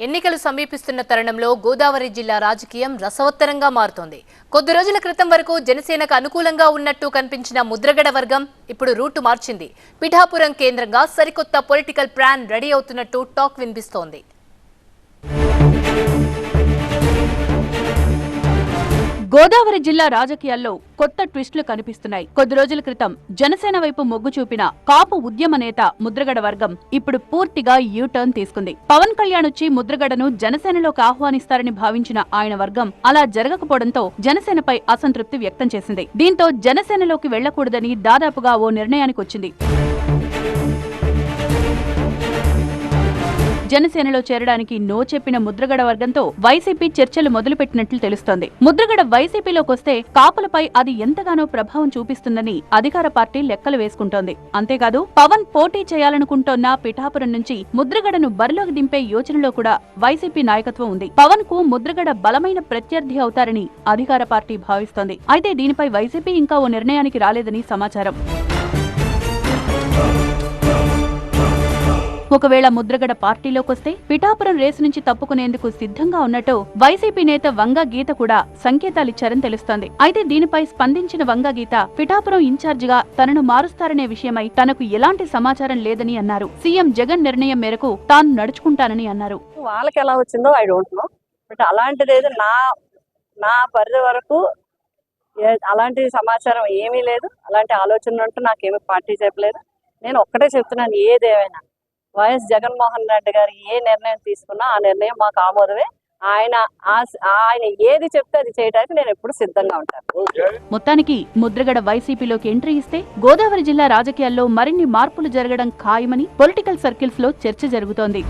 ఎన్నికలు సమీపిస్తున్న తరుణంలో గోదావరి జిల్లా రాజకీయం రసవత్తరంగా మారుతోంది. కొద్ది రోజుల క్రితం వరకు జనసేనకు అనుకూలంగా ఉన్నట్టు కనిపించిన ముద్రగడ వర్గం ఇప్పుడు రూటు మార్చింది. పిఠాపురం కేంద్రంగా సరికొత్త పొలిటికల్ ప్లాన్ రెడీ అవుతున్నట్టు టాక్ వినిపిస్తోంది. గోదావరి జిల్లా రాజకీయాల్లో కొత్త ట్విస్టులు కనిపిస్తున్నాయి. కొద్ది రోజుల క్రితం జనసేన వైపు మొగ్గు చూపిన కాపు ఉద్యమ నేత ముద్రగడ వర్గం ఇప్పుడు పూర్తిగా యూ టర్న్ తీసుకుంది. పవన్ కళ్యాణ్ వచ్చి ముద్రగడను జనసేనలోకి ఆహ్వానిస్తారని భావించిన ఆయన వర్గం అలా జరగకపోవడంతో జనసేనపై అసంతృప్తి వ్యక్తం చేసింది. దీంతో జనసేనలోకి వెళ్ళకూడదని దాదాపుగా ఓ నిర్ణయానికి వచ్చింది జనసేనలో చేరడానికి నో చెప్పిన ముద్రగడ వర్గంతో వైసీపీ చర్చలు మొదలుపెట్టినట్లు తెలుస్తోంది. ముద్రగడ వైసీపీలోకి వస్తే కాపులపై అది ఎంతగానో ప్రభావం చూపిస్తుందని అధికార పార్టీ లెక్కలు వేసుకుంటోంది. అంతేకాదు పవన్ పోటీ చేయాలనుకుంటోన్న పిఠాపురం నుంచి ముద్రగడను బరిలోకి దింపే యోచనలో కూడా వైసీపీ నాయకత్వం ఉంది. పవన్కు ముద్రగడ బలమైన ప్రత్యర్థి అవుతారని అధికార పార్టీ భావిస్తోంది. అయితే దీనిపై వైసీపీ ఇంకా ఓ నిర్ణయానికి రాలేదని సమాచారం. ఒకవేళ ముద్రగడ పార్టీలోకొస్తే పిఠాపురం రేసు నుంచి తప్పుకునేందుకు సిద్ధంగా ఉన్నట్టు వైసీపీ నేత వంగ గీత కూడా సంకేతాలిచ్చారని తెలుస్తోంది. అయితే దీనిపై స్పందించిన వంగ గీత పిఠాపురం ఇన్ఛార్జిగా తనను మారుస్తారనే విషయమై తనకు ఎలాంటి సమాచారం లేదని అన్నారు. సీఎం జగన్ నిర్ణయం మేరకు తాను నడుచుకుంటానని అన్నారు. వాళ్ళకి ఎలా వచ్చిందో ఐ డోంట్ నో. బట్ అలాంటిది నా నా పరిధి వరకు అలాంటి సమాచారం ఏమీ లేదు. అలాంటి ఆలోచన అంటూ నాకేమీ పార్టీ చెప్పలేదు. నేను ఒక్కటే చెప్తున్నాను ఏదేమైనా. వైఎస్ జగన్మోహన్ రెడ్డి గారు ఏ నిర్ణయం తీసుకున్నా ఆ నిర్ణయం మాకు ఆమోదమే. ఆయన ఆ- ఆయన ఏది చెప్తే అది చేయడానికి నేను ఎప్పుడు సిద్ధంగా ఉంటాను. మొత్తానికి ముద్రగడ వైసీపీలోకి ఎంట్రీ ఇస్తే గోదావరి జిల్లా రాజకీయాల్లో మరిన్ని మార్పులు జరగడం ఖాయమని పొలిటికల్ సర్కిల్స్లో చర్చ జరుగుతోంది.